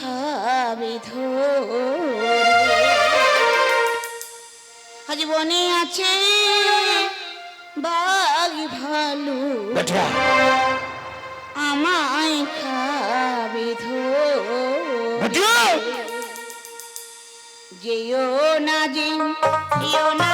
ধরে। আজ বনে আছে বাঘ ভালু। আমায় খাবে ধরে। যেও না যেও না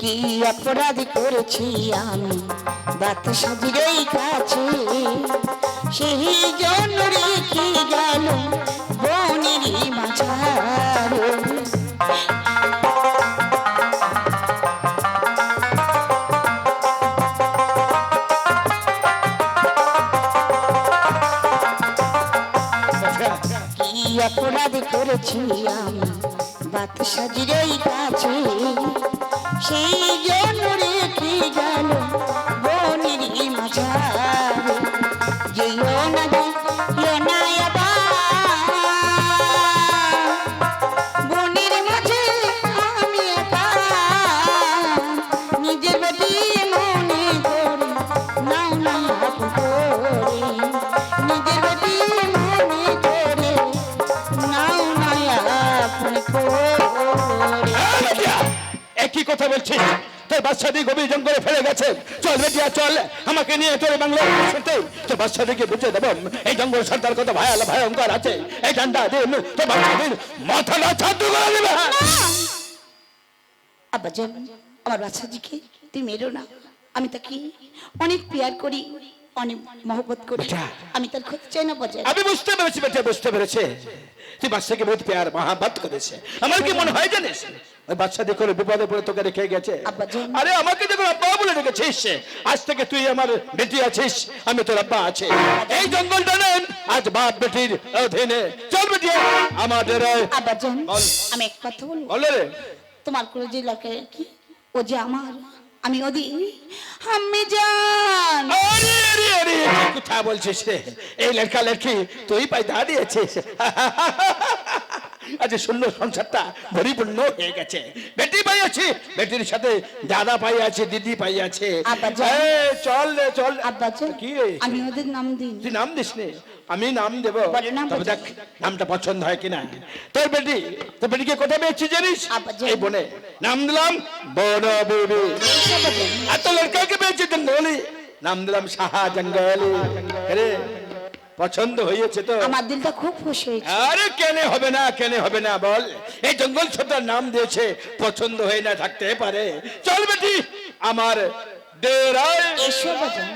কি অপরাধ করেছি আমি? বাত সাজিরেই কাছে সেই জন্য রেখে গেল বনেরই মাঝার? কি অপরাধ করেছি আমি? বাত সাজিরেই কাছে সেই জন্য রেখে গেল বনের মাঝারে। যেও একই কথা বলছিস? তোর বাচ্চাটি গভীর জঙ্গলে ফেলে গেছে। চল বেটিয়া চল। আমাকে নিয়ে তোর বাংলা শুনতে। তোর বাচ্চাটিকে বুঝে দেব এই জঙ্গল সর্দার কত ভয়াল ভয়ঙ্কর আছে। এই ঠান্ডা দিন তোর বাচ্চাটির করে দেবে আব্বাজান আমার বাচ্চাজিকে তুই মেরো না। আমি তাকে অনেক পেয়ার করি অনেক মহব্বত করি। আমি তার ক্ষতি চাই না বাজার আমি বুঝতে পেরেছি বেটা বুঝতে পেরেছে। তুই বাচ্চাকে বহুত পেয়ার মহাবাত করেছে। আমার কি মনে হয় জানিস? ওই বাচ্চাটি করে বিপদে পড়ে তোকে রেখে গেছে। আরে আমাকে যখন আব্বা বলে রেখেছিস আজ থেকে তুই আমার বেটি আছিস আমি তোর আব্বা আছে। এই জঙ্গলটা নেন আজ বাপ বেটির অধীনে। চল বেটি আমাদের। আমি এক কথা বলব? বলে রে। তোমার করে যে লাগে কি? ও যে আমার। আমি ওদি আমি জান। আরে আরে আরে কথা বলছিস রে? এই লড়কা লড়কি তুই পায়দা দিয়েছিস। আজ শূন্য সংসারটা পরিপূর্ণ হয়ে গেছে। বেটি পাই আছে বেটির সাথে দাদা পাই আছে দিদি পাই আছে। চল রে চল। কি আমি ওদের নাম দিন তুই নাম দিস নে? আমি নাম দেব। তবে দেখ নামটা পছন্দ হয় কিনা। তোর বেটি তোর বেটিকে কোথায় পেয়েছি জানিস। এই বনে। নাম দিলাম বন বেবি। আব্বাজান এত লড়কাকে পেয়েছে জঙ্গলি নাম দিলাম সাহা জঙ্গলি। রে? পছন্দ হয়েছে তো। আমার দিলটা খুব খুশি হয়েছে। আরে কেন হবে না কেন হবে না বল। এই জঙ্গল ছোটার নাম দিয়েছে পছন্দ হয়ে না থাকতে পারে। চল বেটি আমার দেরায়। এসো বাজান